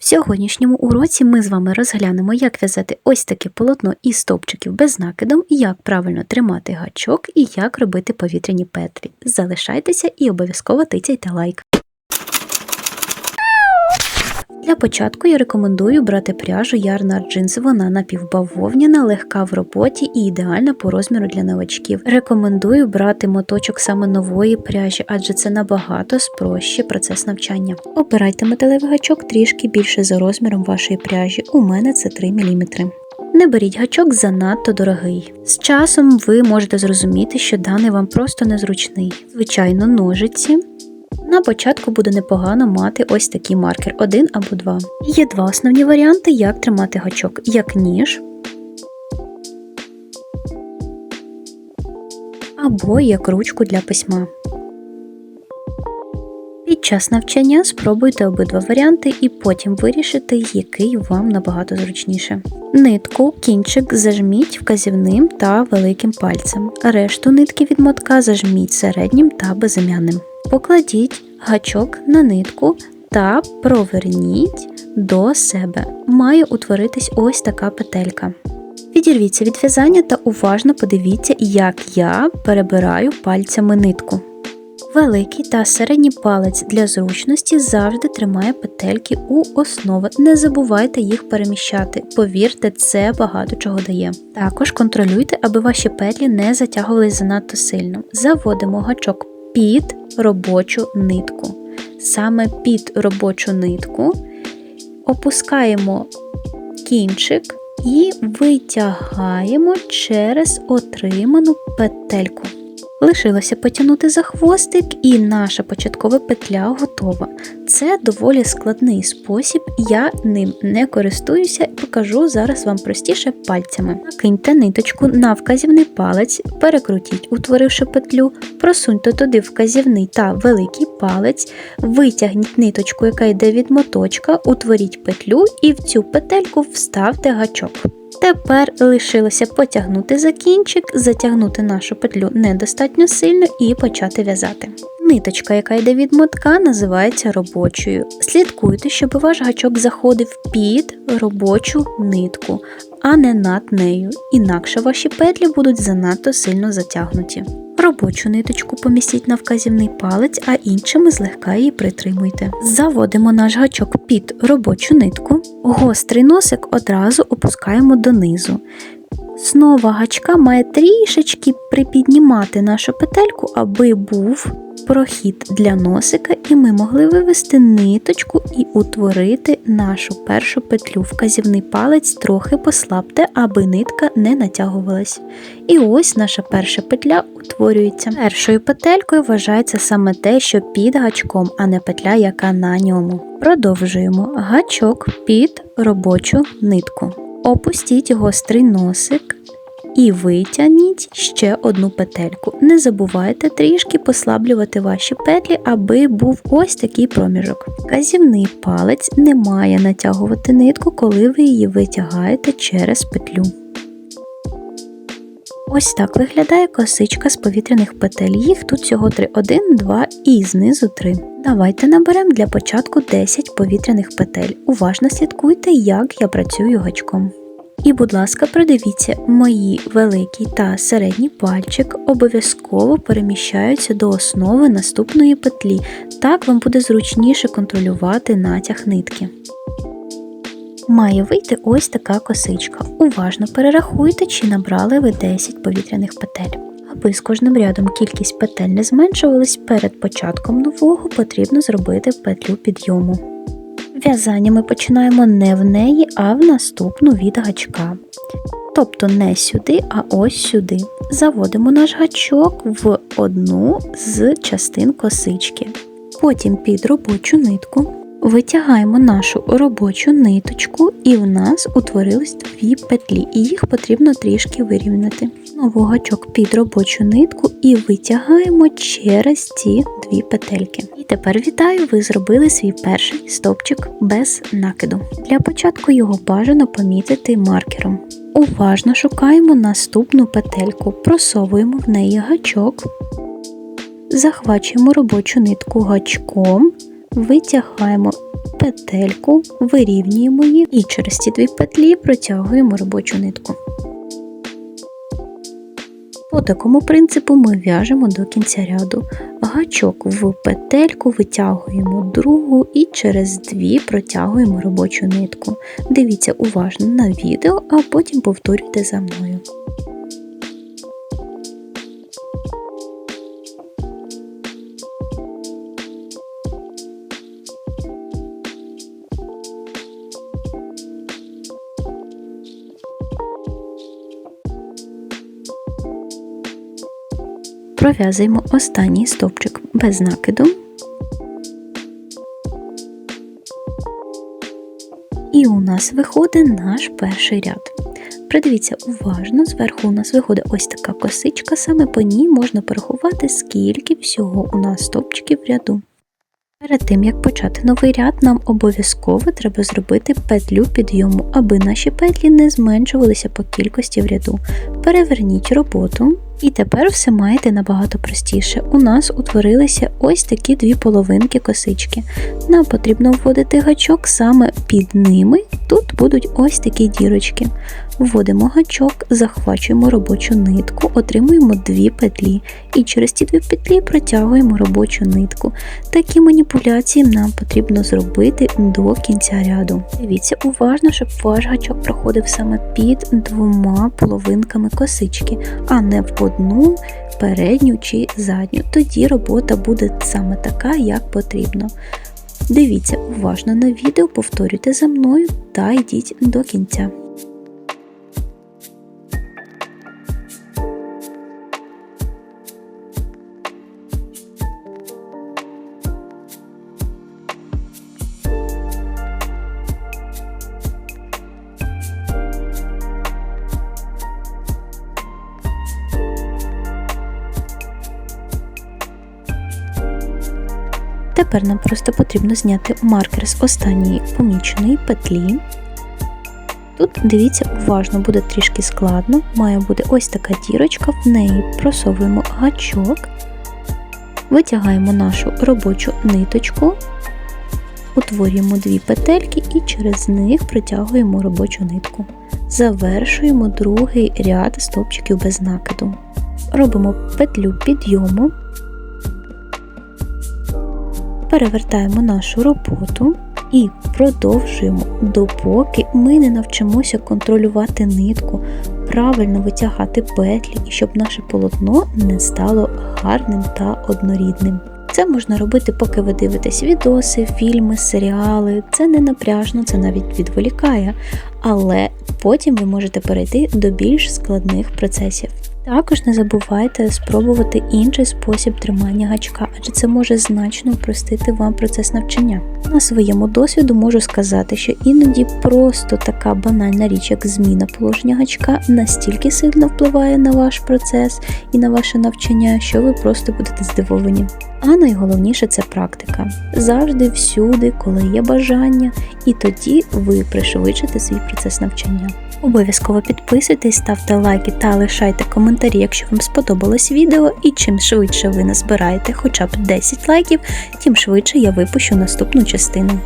В сьогоднішньому уроці ми з вами розглянемо, як в'язати ось таке полотно із стовпчиків без накидом, як правильно тримати гачок і як робити повітряні петлі. Залишайтеся і обов'язково тицяйте лайк. Для початку я рекомендую брати пряжу Ярнар Джинс. Вона напівбавовняна, легка в роботі і ідеальна по розміру для новачків. Рекомендую брати моточок саме нової пряжі, адже це набагато спрощує процес навчання. Обирайте металевий гачок трішки більше за розміром вашої пряжі. У мене це 3 мм. Не беріть гачок занадто дорогий. З часом ви можете зрозуміти, що даний вам просто незручний. Звичайно, ножиці. На початку буде непогано мати ось такий маркер, один або два. Є два основні варіанти, як тримати гачок, як ніж або як ручку для письма. Під час навчання спробуйте обидва варіанти і потім вирішите, який вам набагато зручніше. Нитку, кінчик зажміть вказівним та великим пальцем. Решту нитки від мотка зажміть середнім та безім'яним. Покладіть гачок на нитку та проверніть до себе. Має утворитись ось така петелька. Відірвіться від в'язання та уважно подивіться, як я перебираю пальцями нитку. Великий та середній палець для зручності завжди тримає петельки у основи. Не забувайте їх переміщати. Повірте, це багато чого дає. Також контролюйте, аби ваші петлі не затягувались занадто сильно. Заводимо гачок під робочу нитку. Саме під робочу нитку опускаємо кінчик і витягаємо через отриману петельку. Лишилося потягнути за хвостик, і наша початкова петля готова. Це доволі складний спосіб, я ним не користуюся і покажу зараз вам простіше пальцями. Накиньте ниточку на вказівний палець, перекрутіть, утворивши петлю, просуньте туди вказівний та великий палець, витягніть ниточку, яка йде від моточка, утворіть петлю і в цю петельку вставте гачок. Тепер лишилося потягнути за кінчик, затягнути нашу петлю недостатньо сильно і почати в'язати. Ниточка, яка йде від мотка, називається робочою. Слідкуйте, щоб ваш гачок заходив під робочу нитку, а не над нею, інакше ваші петлі будуть занадто сильно затягнуті. Робочу ниточку помістіть на вказівний палець, а іншими злегка її притримуйте. Заводимо наш гачок під робочу нитку, гострий носик одразу опускаємо донизу. Снова гачка має трішечки припіднімати нашу петельку, аби був прохід для носика, і ми могли вивести ниточку і утворити нашу першу петлю. Вказівний палець трохи послабте, аби нитка не натягувалась. І ось наша перша петля утворюється. Першою петелькою вважається саме те, що під гачком, а не петля, яка на ньому. Продовжуємо гачок під робочу нитку. Опустіть гострий носик і витягніть ще одну петельку. Не забувайте трішки послаблювати ваші петлі, аби був ось такий проміжок. Казівний палець не має натягувати нитку, коли ви її витягаєте через петлю. Ось так виглядає косичка з повітряних петель. Їх тут всього 3, 1, 2 і знизу 3. Давайте наберемо для початку 10 повітряних петель. Уважно слідкуйте, як я працюю гачком. І, будь ласка, придивіться, мої великий та середній пальчик обов'язково переміщаються до основи наступної петлі. Так вам буде зручніше контролювати натяг нитки. Має вийти ось така косичка. Уважно перерахуйте, чи набрали ви 10 повітряних петель. Аби з кожним рядом кількість петель не зменшувалась, перед початком нового потрібно зробити петлю підйому. В'язання ми починаємо не в неї, а в наступну від гачка. Тобто не сюди, а ось сюди. Заводимо наш гачок в одну з частин косички. Потім під робочу нитку витягаємо нашу робочу ниточку, і в нас утворились дві петлі, і їх потрібно трішки вирівняти. Знову гачок під робочу нитку і витягаємо через ці дві петельки. І тепер вітаю, ви зробили свій перший стовпчик без накиду. Для початку його бажано помітити маркером. Уважно шукаємо наступну петельку, просовуємо в неї гачок, захвачуємо робочу нитку гачком, витягаємо петельку, вирівнюємо її і через ці дві петлі протягуємо робочу нитку. По такому принципу ми в'яжемо до кінця ряду. Гачок в петельку витягуємо другу і через дві протягуємо робочу нитку. Дивіться уважно на відео, а потім повторюйте за мною. Пров'язуємо останній стовпчик без накиду. І у нас виходить наш перший ряд. Придивіться уважно, зверху у нас виходить ось така косичка, саме по ній можна порахувати, скільки всього у нас стовпчиків в ряду. Перед тим як почати новий ряд, нам обов'язково треба зробити петлю підйому, аби наші петлі не зменшувалися по кількості в ряду. Переверніть роботу, і тепер все маєте набагато простіше. У нас утворилися ось такі дві половинки косички. Нам потрібно вводити гачок саме під ними. Тут будуть ось такі дірочки. Вводимо гачок, захвачуємо робочу нитку, отримуємо дві петлі, і через ці дві петлі протягуємо робочу нитку. Такі маніпуляції нам потрібно зробити до кінця ряду. Дивіться уважно, щоб ваш гачок проходив саме під двома половинками косички, а не в одну передню чи задню. Тоді робота буде саме така, як потрібно. Дивіться уважно на відео, повторюйте за мною та йдіть до кінця. Тепер нам просто потрібно зняти маркер з останньої поміченої петлі. Тут, дивіться, уважно буде трішки складно, має бути ось така дірочка, в неї просовуємо гачок, витягаємо нашу робочу ниточку, утворюємо дві петельки і через них протягуємо робочу нитку. Завершуємо другий ряд стовпчиків без накиду. Робимо петлю підйому перевертаємо нашу роботу і продовжуємо, допоки ми не навчимося контролювати нитку, правильно витягати петлі і щоб наше полотно не стало гарним та однорідним. Це можна робити, поки ви дивитесь відоси, фільми, серіали. Це не напряжно, це навіть відволікає, але потім ви можете перейти до більш складних процесів. Також не забувайте спробувати інший спосіб тримання гачка, адже це може значно упростити вам процес навчання. На своєму досвіду можу сказати, що іноді просто така банальна річ, як зміна положення гачка, настільки сильно впливає на ваш процес і на ваше навчання, що ви просто будете здивовані. А найголовніше це практика. Завжди, всюди, коли є бажання, і тоді ви пришвидшите свій процес навчання. Обов'язково підписуйтесь, ставте лайки та лишайте коментарі, якщо вам сподобалось відео, і чим швидше ви назбираєте хоча б 10 лайків, тим швидше я випущу наступну частину.